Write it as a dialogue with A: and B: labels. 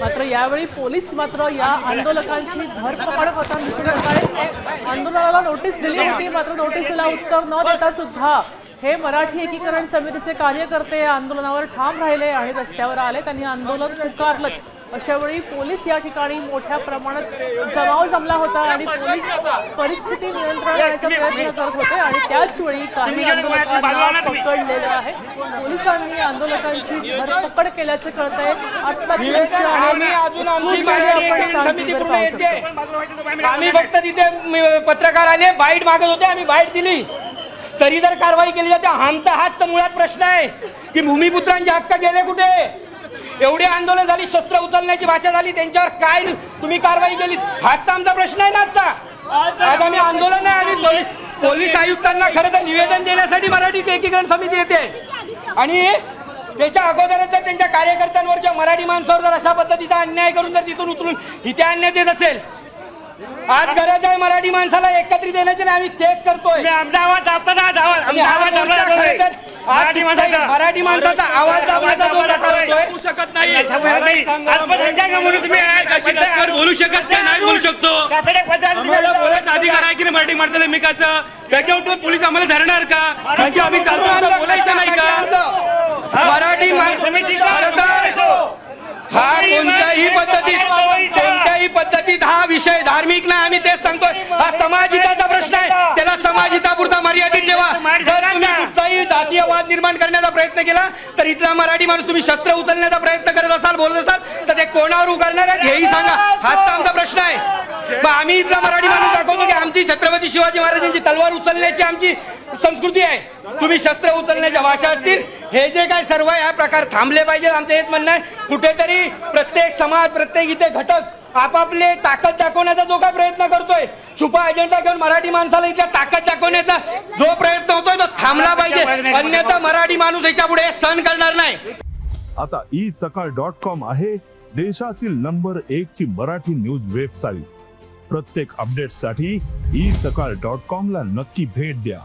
A: मात्र यावेळी पोलीस मात्र या आंदोलकांची धरपकड करताना दिसून येत आहे. आंदोलनाला नोटीस दिली होती मात्र नोटीसला उत्तर न देता सुद्धा हे मराठी एकीकरण समितीचे कार्यकर्ते आंदोलनावर ठाम राहिले आणि रस्त्यावर आले. त्यांनी आंदोलन पुकारलंच. अशा वेळी पोलीस या ठिकाणी मोठ्या प्रमाणात जमाव जमला होता आणि पोलीस परिस्थिती नियंत्रणात आणण्याचा प्रयत्न करत होते आणि त्याच वेळी काही आंदोलकांना पकडलेलं आहे. पोलिसांनी आंदोलकांची धरपकड केल्याचं कळत आहे.
B: आम्ही फक्त तिथे म- पत्रकार आले बाईट मागत होते. आम्ही बाईट दिली. तरी जर कारवाई केली जाते आमचा हाच तर मुळात प्रश्न आहे की भूमिपुत्रांचे हक्क गेले कुठे? एवढी आंदोलन झाली शस्त्र उचलण्याची भाषा झाली त्यांच्यावर काय तुम्ही कारवाई केली हाच तर आमचा प्रश्न आहे ना आजचा. आज आम्ही आंदोलन आहे आम्ही पोलीस पोलीस आयुक्तांना खरं तर निवेदन देण्यासाठी मराठी एकीकरण समिती येते. आणि त्याच्या अगोदरच जर त्यांच्या कार्यकर्त्यांवर किंवा मराठी माणसावर जर अशा पद्धतीचा अन्याय करून जर तिथून उचलून इथे आणण्यात येत असेल आज गरज आहे मराठी माणसाला एकत्रित येण्याची आम्ही तेच करतोय. आज
C: मराठी माणसाचा
B: मराठी माणसाचा आवाज दाबण्याचा जो प्रकार होतोय.
C: शकत नाही. म्हणून तुम्ही
D: बोलू शकत नाही नाही बोलू शकतो.
C: कातडे पदार्थ
D: आम्हाला बोलायचा अधिकार आहे की नाही मराठी माणसाला एकमेकाचं त्याच्यावर पोलीस आम्हाला धरणार का? म्हणजे आम्ही चालतो आता बोलायचं नाही का?
B: मराठी माण- खरं तर हा कोणत्याही पद्धतीत कोणत्याही पद्धतीत हा विषय धार्मिक नाही आम्ही तेच सांगतोय. हा समाजहिताचा प्रश्न आहे त्याला समाजहितापुरता मर्यादित ठेवा जर तुम्ही कुठचाही जातीय वाद निर्माण करण्याचा प्रयत्न केला तर इथला मराठी माणूस तुम्ही शस्त्र उचलण्याचा प्रयत्न करत असाल बोलत असाल तर ते कोणावर उघडणार आहेत हेही सांगा. हाच तर आमचा प्रश्न आहे. मग आम्ही इथला मराठी माणूस दाखवतो की आमची छत्रपती शिवाजी महाराजांची तलवार उचलण्याची आमची संस्कृती आहे. तुम्ही शस्त्र उचलण्याच्या भाषा असतील. हे जे काय सर्व आहे, प्रकार थांबले पाहिजेत आमचं हेच म्हणणं आहे. कुठेतरी प्रत्येक समाज प्रत्येक इथे घटक आपापले ताकद दाखवण्याचा जो काय प्रयत्न करतोय छुपा अजेंडा घेऊन मराठी माणसाला इथल्या ताकद दाखवण्याचा जो प्रयत्न होतोय तो थांबला पाहिजे. अन्यथा मराठी माणूस याच्यापुढे सहन करणार नाही.
E: आता ई सकाळ डॉट कॉम आहे देशातील नंबर एक ची मराठी न्यूज वेबसाईट प्रत्येक अपडेटसाठी ई सकाळ डॉट कॉम ला नक्की भेट द्या.